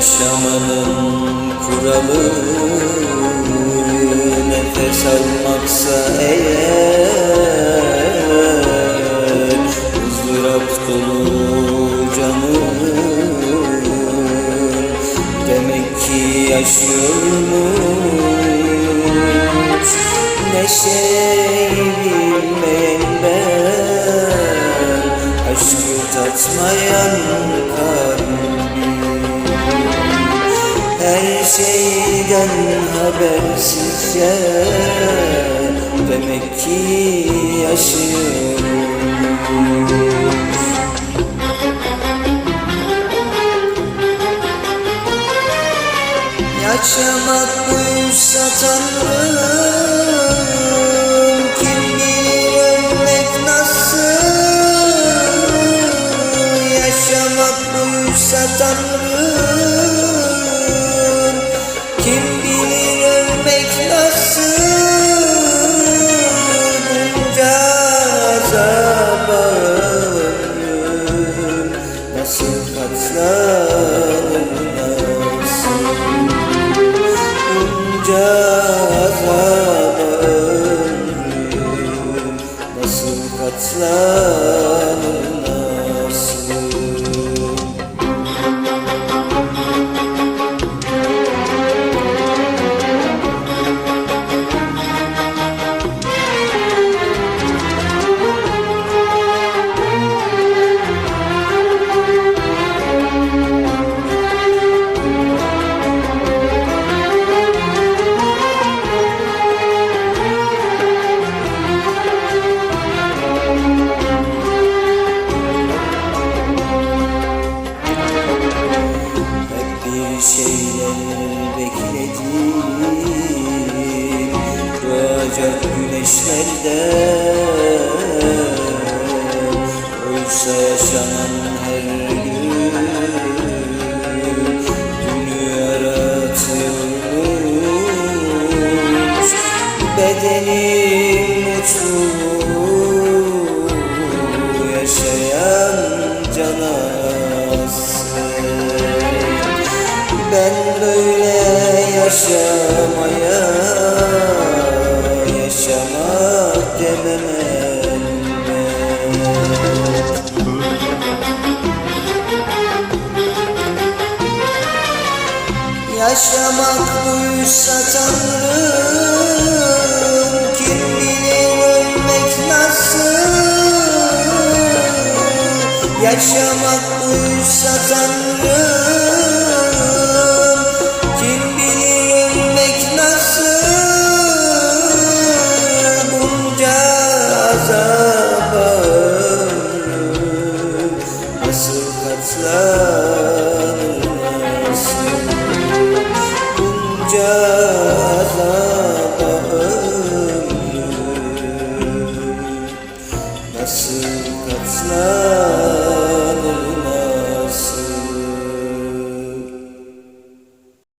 Yaşamanın kuralı Nefes almaksa eğer ızdırap dolu canım Demek ki yaşıyormuş. Neşeyi bilmeyen ben Aşkı tatmayan şeyden habersizce Demek ki yaşıyorum. Yaşamak buysa Tanrım Kim bilir ölmek nasıl? Yaşamak buysa Tanrım Nasıl katlanır şeyler bekledim. Doğacak güneşlerden ben böyle yaşamaya yaşamak demem Yaşamak buysa Tanrım Kim bilir ölmek nasıl? Yaşamak buysa Tanrım cezada ömrüm Nasıl katlar